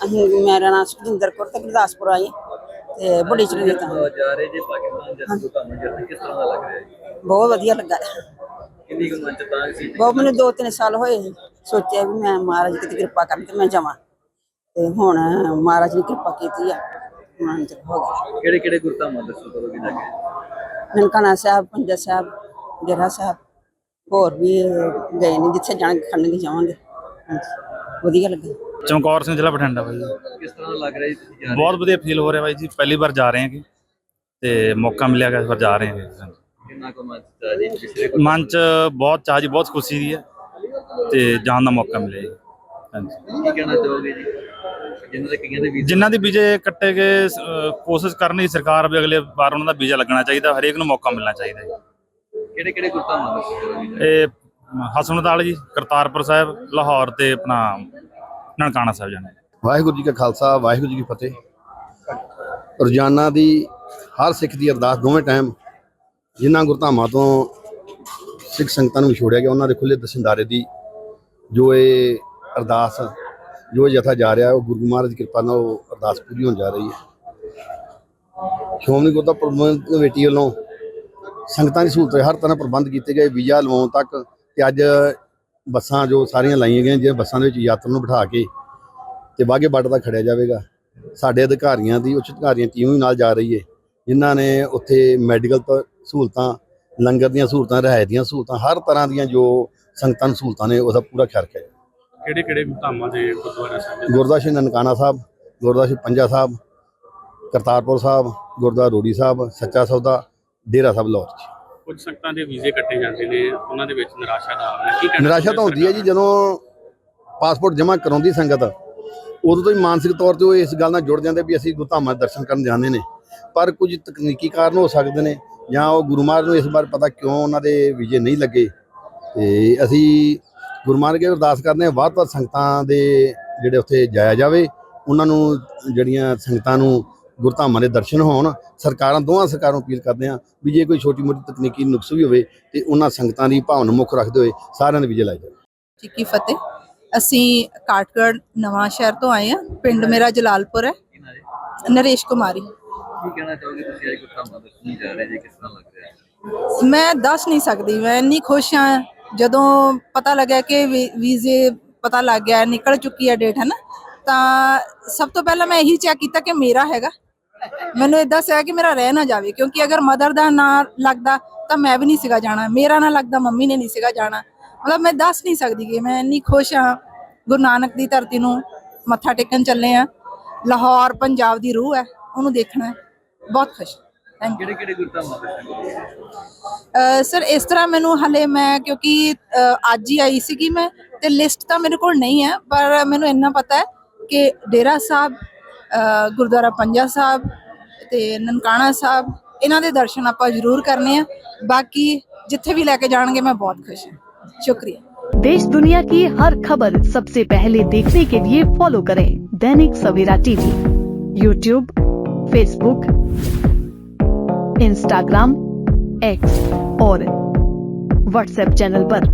ਅਸੀਂ ਮੇਰਾ ਨਾਮ ਸੁਖਜਿੰਦਰ ਕੌਰ ਤੇ ਗੁਰਦਾਸਪੁਰ ਆਏ ਤੇ ਬੜੀ ਚੰਗੀ ਤਾਂ ਜਾ ਰਹੇ ਜੇ ਪਾਕਿਸਤਾਨ ਜਦ ਨੂੰ ਤੁਹਾਨੂੰ ਜਦ ਕਿਸ ਤਰ੍ਹਾਂ ਦਾ ਲੱਗ ਰਿਹਾ ਹੈ ਬਹੁਤ ਵਧੀਆ ਲੱਗਾ। ਕਿੰਨੀ ਕੁ ਸੀ? ਬਹੁਤ ਮੈਨੂੰ ਦੋ ਸਾਲ ਹੋਏ। ਸੋਚਿਆ ਵੀ ਮੈਂ ਮਹਾਰਾਜ ਕਿਤੇ ਕਿਰਪਾ ਕਰਨ ਤੇ ਮੈਂ ਜਾਵਾਂ। ਤੇ ਹੁਣ ਮਹਾਰਾਜ ਨੇ ਕਿਰਪਾ ਕੀਤੀ ਆ। ਮਨ ਚ ਹੋ ਗਿਆ। ਕਿਹੜੇ ਕਿਹੜੇ ਗੁਰਧਾਮਾਂ ਦੱਸੋ ਕਰੋਗੇ ਜਾ ਕੇ ਨਨਕਾਣਾ ਸਾਹਿਬ ਪੰਜਾ ਸਾਹਿਬ ਡੇਰਾ ਸਾਹਿਬ ਹੋਰ ਵੀ ਗਏ ਨੇ ਜਿੱਥੇ ਜਾਣ ਖੰਡ ਜਾਵਾਂਗੇ। ਹਾਂਜੀ। ਵਧੀਆ ਲੱਗਾ। ਚਮਕੌਰ ਸਿੰਘ ਜ਼ਿਲ੍ਹਾ ਬਠਿੰਡਾ ਬਾਈ ਜੀ। ਕਿਸ ਤਰ੍ਹਾਂ ਦਾ ਲੱਗ ਰਿਹਾ ਜੀ ਤੁਸੀਂ ਜਾ ਰਹੇ ਬਹੁਤ ਵਧੀਆ ਫੀਲ ਹੋ ਰਿਹਾ ਬਾਈ ਜੀ ਪਹਿਲੀ ਵਾਰ ਜਾ ਰਹੇ ਹਾਂਗੇ ਤੇ ਮੌਕਾ ਮਿਲਿਆ ਗਿਆ ਇਸ ਵਾਰ ਜਾ ਰਹੇ ਹੋ? ਕਿੰਨਾ ਕੁ ਮਨ ਚ ਜੀ? ਪਿਛਲੇ ਕੁ- ਮਨ ਚ ਬਹੁਤ ਚਾਹ ਜੀ ਬਹੁਤ ਖੁਸ਼ੀ ਦੀ ਹੈ। ਤੇ ਜਾਣ ਦਾ ਮੌਕਾ ਮਿਲਿਆ ਜੀ। ਹਾਂਜੀ। ਕੀ ਕਹਿਣਾ ਚਾਹੋਗੇ ਜੀ? ਜਿਨ੍ਹਾਂ ਦੇ ਕਈਆਂ ਦੇ ਵੀਜ਼ੇ ਜਿਨ੍ਹਾਂ ਦੇ ਵੀਜ਼ੇ ਕੱਟੇ ਗਏ ਅਹ ਕੋਸ਼ਿਸ਼ ਕਰਨੀ ਸਰਕਾਰ ਵੀ ਅਗਲੇ ਵਾਰ ਉਹਨਾਂ ਦਾ ਵੀਜ਼ਾ ਲੱਗਣਾ ਚਾਹੀਦਾ ਹਰੇਕ ਨੂੰ ਮੌਕਾ ਮਿਲਣਾ ਚਾਹੀਦਾ ਜੀ। ਕਿਹੜੇ ਕਿਹੜੇ ਗੁਰਧਾਮਾਂ ਦੱਸੋ ਕਰੋਗੇ ਜਾ? ਕੇ? ਇਹ ਹਸਨਤਾਲ ਜੀ, ਕਰਤਾਰਪੁਰ ਸਾਹਿਬ, ਲਾਹੌਰ ਤੇ ਆਪਣਾ ਨਨਕਾਣਾ ਸਾਹਿਬ ਜਾਣਾ। ਵਾਹਿਗੁਰੂ ਜੀ ਕਾ ਖਾਲਸਾ, ਵਾਹਿਗੁਰੂ ਜੀ ਕੀ ਫਤਿਹ। ਰੋਜ਼ਾਨਾ ਦੀ ਹਰ ਸਿੱਖ ਦੀ ਅਰਦਾਸ ਦੋਵੇਂ ਟਾਈਮ ਜਿਨ੍ਹਾਂ ਗੁਰਧਾਮਾਂ ਤੋਂ ਸਿੱਖ ਸੰਗਤਾਂ ਨੂੰ ਵਿਛੋੜਿਆ ਗਿਆ, ਉਹਨਾਂ ਦੇ ਖੁੱਲੇ ਦਰਸ਼ਨਦਾਰੇ ਦੀ ਜੋ ਇਹ ਅਰਦਾਸ, ਜੋ ਇਹ ਜਥਾ ਜਾ ਰਿਹਾ, ਉਹ ਗੁਰੂ ਮਹਾਰਾਜ ਦੀ ਕਿਰਪਾ ਨਾਲ ਉਹ ਅਰਦਾਸ ਪੂਰੀ ਹੋਣ ਜਾ ਰਹੀ ਹੈ। ਸ਼੍ਰੋਮਣੀ ਗੁਰਦੁਆਰਾ ਪ੍ਰਬੰਧਕ ਕਮੇਟੀ ਵੱਲੋਂ ਸੰਗਤਾਂ ਦੀ ਸਹੂਲਤ ਹਰ ਤਰ੍ਹਾਂ ਪ੍ਰਬੰਧ ਕੀਤੇ ਗਏ, ਵੀਜ਼ਾ ਲਵਾਉਣ ਤੱਕ ਤੇ ਅੱਜ ਬੱਸਾਂ ਜੋ ਸਾਰੀਆਂ ਲਾਈਆਂ ਗਈਆਂ ਜੇ ਬੱਸਾਂ ਦੇ ਵਿੱਚ ਯਾਤਰੀ ਨੂੰ ਬਿਠਾ ਕੇ ਤੇ ਬਾਗੇ ਬਾਰਡਰ ਦਾ ਖੜਿਆ ਜਾਵੇਗਾ। ਸਾਡੇ ਅਧਿਕਾਰੀਆਂ ਦੀ ਉੱਚ ਅਧਿਕਾਰੀਆਂ ਟੀਮ ਵੀ ਨਾਲ ਜਾ ਰਹੀ ਹੈ ਜਿਨ੍ਹਾਂ ਨੇ ਉੱਥੇ ਮੈਡੀਕਲ ਸਹੂਲਤਾਂ ਲੰਗਰ ਦੀਆਂ ਸਹੂਲਤਾਂ ਰਹਿਤ ਦੀਆਂ ਸਹੂਲਤਾਂ ਹਰ ਤਰ੍ਹਾਂ ਦੀਆਂ ਜੋ ਸੰਗਤਾਂ ਨੂੰ ਸਹੂਲਤਾਂ ਨੇ ਉਹਦਾ ਪੂਰਾ ਖਿਆਲ ਰੱਖਿਆ ਕਿਹੜੇ ਕਿਹੜੇ ਧਾਮਾਂ ਦੇ ਗੁਰਦੁਆਰਾ ਸਾਹਿਬ ਗੁਰਦਾਸ ਨਨਕਾਣਾ ਸਾਹਿਬ ਗੁਰਦਾਸ ਪੰਜਾ ਸਾਹਿਬ ਕਰਤਾਰਪੁਰ ਸਾਹਿਬ ਗੁਰਦੁਆਰਾ ਰੋੜੀ ਸਾਹਿਬ ਸੱਚਾ ਸੌਦਾ ਡੇਰਾ ਸਾਹਿਬ ਲਾਹੌਰ ਕੁਝ ਸੰਗਤਾਂ ਦੇ ਵੀਜ਼ੇ ਕੱਟੇ ਜਾਂਦੇ ਨੇ ਉਹਨਾਂ ਦੇ ਵਿੱਚ ਨਿਰਾਸ਼ਾ ਦਾ ਆਉਣਾ ਕੀ ਕਹਿਣਾ ਨਿਰਾਸ਼ਾ ਤਾਂ ਹੁੰਦੀ ਹੈ ਜੀ ਜਦੋਂ ਪਾਸਪੋਰਟ ਜਮ੍ਹਾਂ ਕਰਾਉਂਦੀ ਸੰਗਤ ਉਦੋਂ ਤੋਂ ਹੀ ਮਾਨਸਿਕ ਤੌਰ ਤੇ ਉਹ ਇਸ ਗੱਲ ਨਾਲ ਜੁੜ ਜਾਂਦੇ ਵੀ ਅਸੀਂ ਗੁਰਧਾਮਾਂ ਦੇ ਦਰਸ਼ਨ ਕਰਨ ਜਾਂਦੇ ਨੇ। ਪਰ ਕੁਝ ਤਕਨੀਕੀ ਕਾਰਨ ਹੋ ਸਕਦੇ ਨੇ ਜਾਂ ਉਹ ਗੁਰੂ ਮਹਾਰਾਜ ਨੂੰ ਇਸ ਬਾਰ ਪਤਾ ਕਿਉਂ ਉਹਨਾਂ ਦੇ ਵੀਜ਼ੇ ਨਹੀਂ ਲੱਗੇ। ਤੇ ਅਸੀਂ ਗੁਰੂ ਮਹਾਰਾਜ ਅੱਗੇ ਅਰਦਾਸ ਕਰਦੇ ਹਾਂ ਵੱਧ ਤੋਂ ਸੰਗਤਾਂ ਦੇ ਜਿਹੜੇ ਉੱਥੇ ਜਾਇਆ ਜਾਵੇ ਉਹਨਾਂ ਨੂੰ ਜਿਹੜੀਆਂ ਸੰਗਤਾਂ ਨੂੰ ਗੁਰਧਾਮਾਂ ਦੇ ਦਰਸ਼ਨ ਹੋਣ ਸਰਕਾਰਾਂ ਦੋਵਾਂ ਸਰਕਾਰਾਂ ਨੂੰ ਅਪੀਲ ਕਰਦੇ ਹਾਂ ਵੀ ਜੇ ਕੋਈ ਛੋਟੀ ਮੋਟੀ ਤਕਨੀਕੀ ਨੁਕਸ ਵੀ ਹੋਵੇ ਤੇ ਉਹਨਾਂ ਸੰਗਤਾਂ ਦੀ ਭਾਵਨਾ ਮੁੱਖ ਰੱਖਦੇ ਹੋਏ ਸਾਰਿਆਂ ਦੇ ਵੀਜ਼ੇ ਲਾਏ ਜਾਣ। ਜੀ ਕੀ ਫਤਿਹ। ਅਸੀਂ ਕਾਟਗੜ ਨਵਾਂ ਸ਼ਹਿਰ ਤੋਂ ਆਏ ਆ ਪਿੰਡ ਮੇਰਾ ਜਲਾਲਪੁਰ ਹੈ। ਨਰੇਸ਼ ਕੁਮਾਰੀ। ਕੀ ਕਹਿਣਾ ਚਾਹੋਗੇ ਤੁਸੀਂ ਅੱਜ ਗੁਰਧਾਮਾਂ ਦੱਸਣ ਜਾ ਰਹੇ ਜੀ ਕਿਸ ਤਰ੍ਹਾਂ ਲੱਗ ਰਿਹਾ? ਹੈ ਮੈਂ ਦੱਸ ਨਹੀਂ ਸਕਦੀ। ਮੈਂ ਇੰਨੀ ਖੁਸ਼ ਹਾਂ। ਜਦੋਂ ਪਤਾ ਲੱਗਿਆ ਕਿ ਵੀਜ਼ੇ ਪਤਾ ਲੱਗ ਗਿਆ ਨਿਕਲ ਚੁੱਕੀ ਹੈ ਡੇਟ ਹੈ ਨਾ? ਤਾਂ ਸਭ ਤੋਂ ਪਹਿਲਾਂ ਮੈਂ ਇਹੀ ਚੈੱਕ ਕੀਤਾ ਕਿ ਮੇਰਾ ਹੈਗਾ। ਮੈਨੂੰ ਇਦਾਂ ਸਿਆ ਕਿ ਮੇਰਾ ਰਹਿ ਨਾ ਜਾਵੇ ਕਿਉਂਕਿ ਅਗਰ ਮਦਰ ਦਾ ਨਾਂ ਲੱਗਦਾ ਤਾਂ ਮੈਂ ਵੀ ਨਹੀਂ ਸੀਗਾ ਜਾਣਾ ਮੇਰਾ ਨਾਂ ਲੱਗਦਾ ਮੰਮੀ ਨੇ ਨਹੀਂ ਸੀਗਾ ਜਾਣਾ। ਮਤਲਬ ਮੈਂ ਦੱਸ ਨਹੀਂ ਸਕਦੀ ਕਿ ਮੈਂ ਇੰਨੀ ਖੁਸ਼ ਹਾਂ ਗੁਰੂ ਨਾਨਕ ਦੀ ਧਰਤੀ ਨੂੰ ਮੱਥਾ ਟੇਕਣ ਚੱਲੇ ਆ ਲਾਹੌਰ ਪੰਜਾਬ ਦੀ ਰੂਹ ਹੈ ਉਹਨੂੰ ਦੇਖਣਾ ਹੈ। ਬਹੁਤ ਖੁਸ਼ ਥੈਂਕ ਯੂ ਕਿਹੜੇ ਕਿਹੜੇ ਗੁਰਧਾਮਾਂ ਸਰ ਇਸ ਤਰ੍ਹਾਂ ਮੈਨੂੰ ਹਲੇ ਮੈਂ ਕਿਉਂਕਿ ਅਹ ਅੱਜ ਹੀ ਆਈ ਸੀਗੀ ਮੈਂ ਤੇ ਲਿਸਟ ਤਾਂ ਮੇਰੇ ਕੋਲ ਨਹੀਂ ਹੈ ਪਰ ਮੈਨੂੰ ਇੰਨਾ ਪਤਾ ਹੈ ਕਿ ਡੇਰਾ ਸਾਹਿਬ ਗੁਰਦੁਆਰਾ ਪੰਜਾ ਸਾਹਿਬ ਤੇ ਨਨਕਾਣਾ ਸਾਹਿਬ ਇਹਨਾਂ ਦੇ ਦਰਸ਼ਨ ਆਪਾਂ ਜ਼ਰੂਰ ਕਰਨੇ ਆ ਬਾਕੀ ਜਿੱਥੇ ਵੀ ਲੈ ਕੇ ਜਾਣਗੇ ਮੈਂ ਬਹੁਤ ਖੁਸ਼ ਹਾਂ ਸ਼ੁਕਰੀਆ देश दुनिया की हर खबर सबसे पहले देखने के लिए फॉलो करें Dainik Savera TV YouTube Facebook Instagram X और व्हाट्सएप चैनल पर।